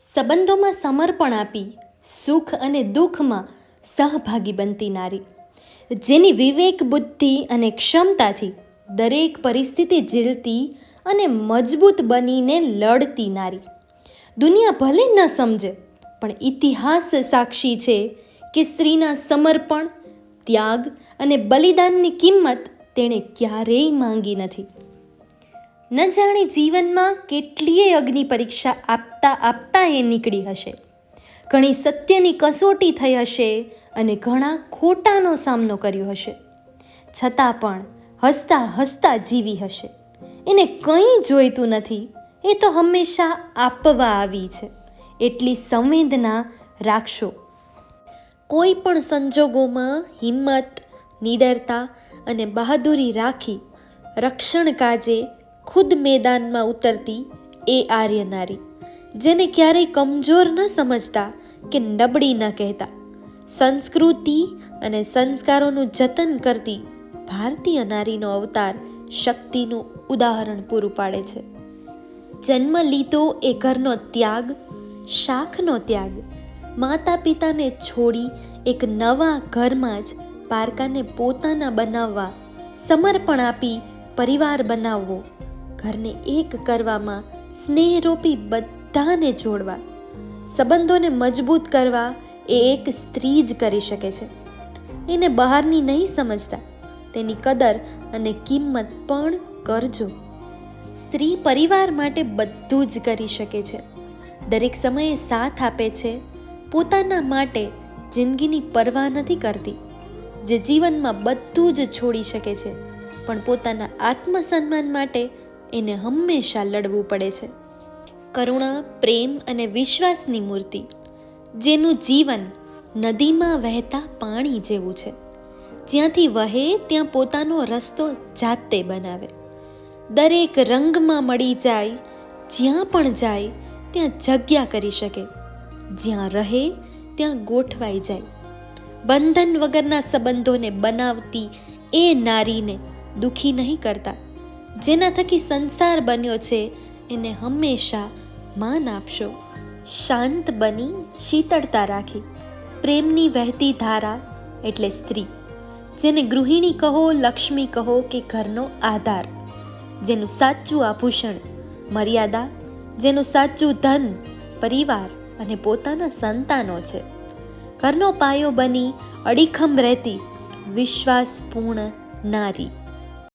સંબંધોમાં સમર્પણ આપી સુખ અને દુઃખમાં સહભાગી બનતી નારી. જેની વિવેક, બુદ્ધિ અને ક્ષમતાથી દરેક પરિસ્થિતિ ઝીલતી અને મજબૂત બનીને લડતી નારી. દુનિયા ભલે ન સમજે, પણ ઇતિહાસ સાક્ષી છે કે સ્ત્રીના સમર્પણ, ત્યાગ અને બલિદાનની કિંમત તેણે ક્યારેય માંગી નથી. ન જાણે જીવનમાં કેટલીય અગ્નિ પરીક્ષા આપતા આપતા એ નીકળી હશે. ઘણી સત્યની કસોટી થઈ હશે અને ઘણા ખોટાનો સામનો કર્યો હશે. છતાં પણ હસતા હસતા જીવી હશે. એને કંઈ જોઈતું નથી, એ તો હંમેશા આપવા આવી છે. એટલી સંવેદના રાખશો. કોઈ પણ સંજોગોમાં હિંમત, નિડરતા અને બહાદુરી રાખી રક્ષણ કાજે ખુદ મેદાનમાં ઉતરતી એ આર્ય નારી જેને ક્યારેય કમજોર ન સમજતા કે નબળી ન કહેતા. સંસ્કૃતિ અને સંસ્કારોનું જતન કરતી ભારતીય નારીનો અવતાર શક્તિનું ઉદાહરણ પૂરું પાડે છે. જન્મ લીધો એ ઘરનો ત્યાગ, શાખનો ત્યાગ. માતા પિતાને છોડી એક નવા ઘરમાં જ પારકાને પોતાના બનાવવા સમર્પણ આપી પરિવાર બનાવવો ઘરને એક કરવામાં સ્નેહરૂપી બધાને જોડવા, સંબંધોને મજબૂત કરવા એ એક સ્ત્રી જ કરી શકે છે. એને બહારની નહીં સમજતા, તેની કદર અને કિંમત પણ કરજો. સ્ત્રી પરિવાર માટે બધું જ કરી શકે છે. દરેક સમયે સાથ આપે છે. પોતાના માટે જિંદગીની પરવા નથી કરતી, જે જીવનમાં બધું જ છોડી શકે છે. પણ પોતાના આત્મસન્માન માટે એને હંમેશા લડવું પડે છે. કરુણા, પ્રેમ અને વિશ્વાસની મૂર્તિ, જેનું જીવન નદીમાં વહેતા પાણી જેવું છે. જ્યાંથી વહે, ત્યાં પોતાનો રસ્તો જાતે બનાવે. દરેક રંગમાં મળી જાય, જ્યાં પણ જાય, ત્યાં જગ્યા કરી શકે. જ્યાં રહે, ત્યાં ગોઠવાઈ જાય. બંધન વગરના સંબંધોને બનાવતી એ નારીને દુઃખી નહીં કરતા. જેના થકી સંસાર બન્યો છે, એને હંમેશા માન આપશો. શાંત બની શીતળતા રાખી. પ્રેમની વહેતી ધારા એટલે સ્ત્રી. જેને ગૃહિણી કહો, લક્ષ્મી કહો કે ઘરનો આધાર. જેનું સાચું આભૂષણ મર્યાદા, જેનું સાચું ધન પરિવાર અને પોતાના સંતાનો છે. ઘરનો પાયો બની અડીખમ રહેતી વિશ્વાસપૂર્ણ નારી.